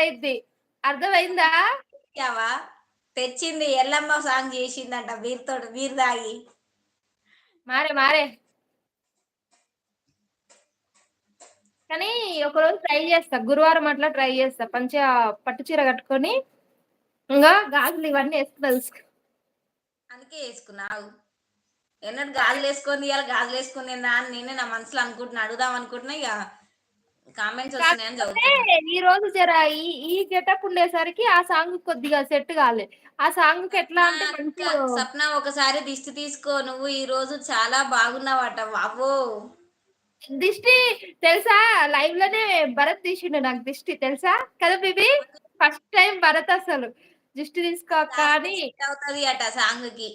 అయిద్ది అర్థమైందా? తెచ్చింది ఎల్లమ్మ సాంగ్ చేసిందంట వీరితో వీరు దాగి. మారే మారే. కానీ ఒకరోజు ట్రై చేస్తా. గురువారం అట్లా ట్రై చేస్తా. మంచిగా పట్టు చీర కట్టుకొని ఇంకా గాజులు ఇవన్నీ వేసుకున్నా చూసుకో అందుకే వేసుకున్నావు. ఎన్నడు గాజులు వేసుకొని ఇవాళ గాజులు వేసుకుని నేనే నా మనసులో అనుకుంటున్నా అడుగుదాం అనుకుంటున్నా ఇక. కామెంట్స్ వస్తున్నాయని చదువుతున్నా. కాకపోతే ఈ రోజు జర ఈ ఈ గెటప్ ఉండేసరికి ఆ సాంగ్ కొద్దిగా సెట్ కాలే. ఆ సాంగ్ ఎట్లా అంటే సప్న- ఒకసారి దిష్టి తీసుకో నువ్వు ఈ రోజు చాలా బాగున్నావట బాబో దిష్టి తెలుసా? లైవ్లోనే భరత్ తీసిండు నాకు దిష్టి తెలుసా? కదా బేబీ? ఫస్ట్ టైం భరత్ అసలు. దిష్టి సెట్ అవుతుంది అట సాంగ్కి.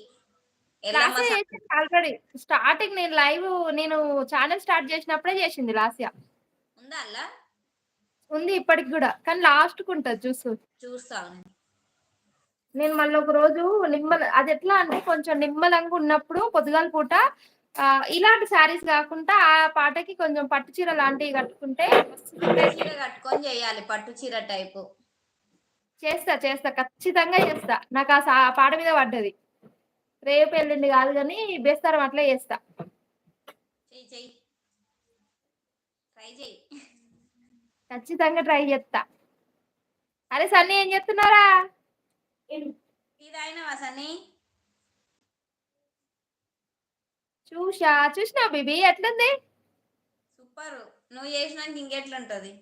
ఆల్రెడీ స్టార్టింగ్ నేను లైవ్ నేను ఛానల్ స్టార్ట్ చేసినప్పుడే చేసింది లాస్యా ఉందా అలా ఉంది ఇప్పటికి కూడా కానీ లాస్ట్కు ఉంటది చూసు. చూస్తాను నేను మళ్ళీ ఒక రోజు నిమ్మల అది ఎట్లా అంటే కొంచెం నిమ్మలంగా ఉన్నప్పుడు పొద్దుగాల పూట ఇలాంటి శారీస్ కాకుండా ఆ పాటకి కొంచెం పట్టు చీర లాంటివి కట్టుకుంటే చీర కట్టుకొని చేయాలి పట్టు చీర టైపు. చేస్తా చేస్తా ఖచ్చితంగా చేస్తా. నాకు ఆ పాట మీద పడ్డది. రేపు ఎల్లుండి కాదు కానీ బేస్తారం అట్లా చేస్తా. చెయ్యి చెయ్యి ట్రై చెయ్యి ఖచ్చితంగా ట్రై చేస్తా. అరే సన్నీ ఏం చేస్తున్నారా ఇది అయినవా సన్నీ? చూసా చూసినా బేబీ? ఎట్లుంది? సూపర్. నువ్వు చేసినాక ఇంకెట్లుంటది?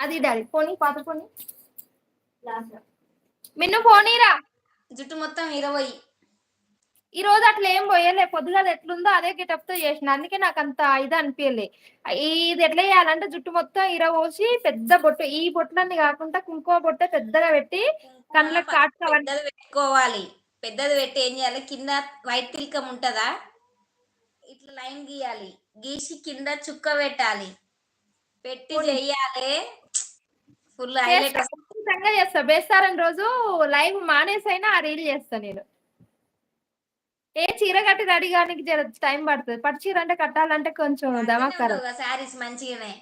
అది డాడీ పోనీ పాత పోనీ. మిన్ను పోనీరా. జుట్టు మొత్తం ఇరవై. ఈ రోజు అట్లా ఏం పోయలే పొద్దుగాల ఎట్లుందో అదే గెటప్తో చేసిన అందుకే నాకు అంత ఇది అనిపించలే ఇది ఎట్లా చేయాలంటే జుట్టు మొత్తం ఇరవోసి పెద్ద బొట్టు ఈ బొట్లన్నీ కాకుండా కుంకుమ బొట్ట పెద్దగా పెట్టి కళ్ళకి కాటుక పట్టి- పెద్దది పెట్టుకోవాలి. పెద్దది పెట్టి ఏం చేయాలి? కింద వైట్ తిల్కం ఉంటదా? ఇట్లా లైన్ గీయాలి. గీసి కింద చుక్క పెట్టాలి. పెట్టి చెయ్యాలి ఫుల్ హైలైట్. చేస్తా. బేస్తారం రోజు లైవ్ మానేసైనా ఆ రీల్ చేస్తా నేను. ఏ చీర కట్టి రెడీ కానీ టైం పడుతుంది. పట్టు చీర అంటే కట్టాలంటే కొంచెం దమక్కరం శారీస్ మంచిగానే.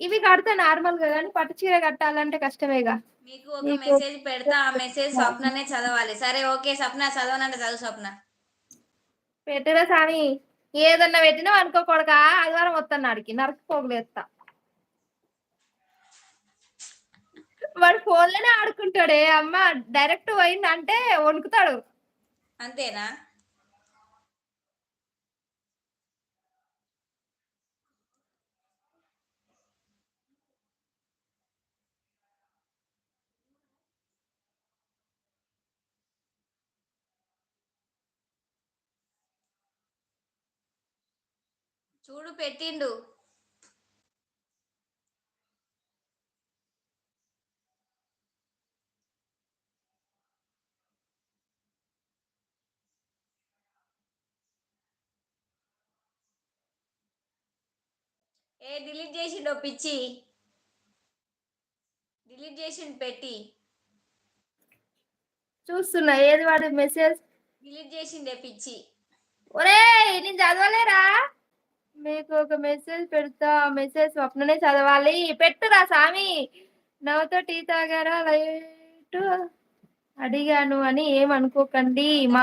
ఇవి కడతా నార్మల్గా కానీ పట్టు చీర కట్టాలంటే కష్టమేగా. మీకు ఒక మెసేజ్ పెడతా ఆ మెసేజ్ స్వప్ననే చదవాలి. సరే ఓకే స్వప్న చదవనంటే చదువు స్వప్న. పెట్టిరా సామి. ఏదన్నా పెట్టినా అనుకోకూడక ఆదివారం వస్తాను ఆడికి. నరకు పోగులేస్తా వాడు ఫోన్లోనే ఆడుకుంటాడే. అమ్మ డైరెక్ట్ పోయిందంటే వణుకుతాడు. అంతేనా? చూడు పెట్టిండు. ఏ డిలీట్ చేసిండు పిచ్చి. డిలీట్ చేసిండు పెట్టి. చూస్తున్నా ఏది వాడు మెసేజ్? డిలీట్ చేసిండే పిచ్చి. ఒరే నేను చదవలేరా? మీకు ఒక మెసేజ్ పెడతా. మెసేజ్ స్వప్ననే చదవాలి. పెట్టురా సామి. నవ్వుతో టీ తాగారా? లైట్ అడిగాను అని ఏమనుకోకండి. మా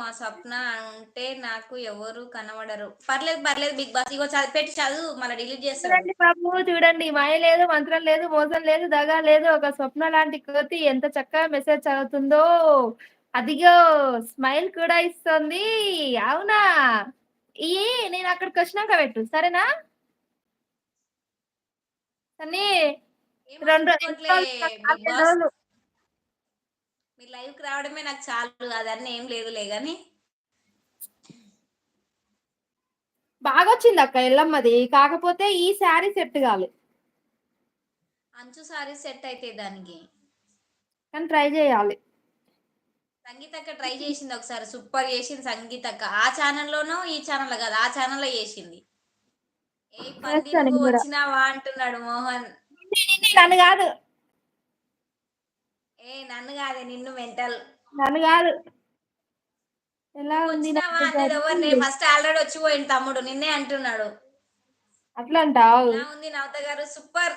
మా స్వప్న ఉంటే నాకు ఎవరు కనబడరు. పర్లేదు పర్లేదు బిగ్ బాస్. ఇగో చదివి పెట్టి చదువు. మళ్ళీ డిలీట్ చేస్తాడు. చూడండి బాబు చూడండి. మాయ లేదు మంత్రం లేదు మోసం లేదు దగా లేదు. ఒక స్వప్న లాంటి కోతి ఎంత చక్కగా మెసేజ్ చదువుతుందో. అదిగో స్మైల్ కూడా ఇస్తుంది. అవునా? ఈ నేను అక్కడికి వచ్చినాక పెట్టు. సరేనా? సన్నీ రెండు మీ లైవ్కి రావడమే నాకు చాలు అదన్నీ ఏం లేదులే గాని. బాగా వచ్చింది అక్క ఎల్లమ్మది. కాకపోతే ఈ శారీ సెట్ కాదు అంచు సారీ సెట్ అయితే దానికి. కానీ ట్రై చేయాలి. సంగీతక్క ట్రై చేసింది ఒకసారి సూపర్ చేసింది సంగీతక్క. ఆ ఛానల్లోనూ ఈ ఛానల్ కాదు ఆ ఛానల్లో చేసింది. ఏ. వచ్చినావా అంటున్నాడు మోహన్. నన్ను కాదు. ఏ నన్ను కాదే నిన్ను మెంటల్. నన్ను కాదు. ఎలా ఉంది? ఫస్ట్ ఆల్రెడీ వచ్చి పోయింది తమ్ముడు నిన్నే అంటున్నాడు. అట్లా అంటావు? ఉంది నవత గారు? సూపర్.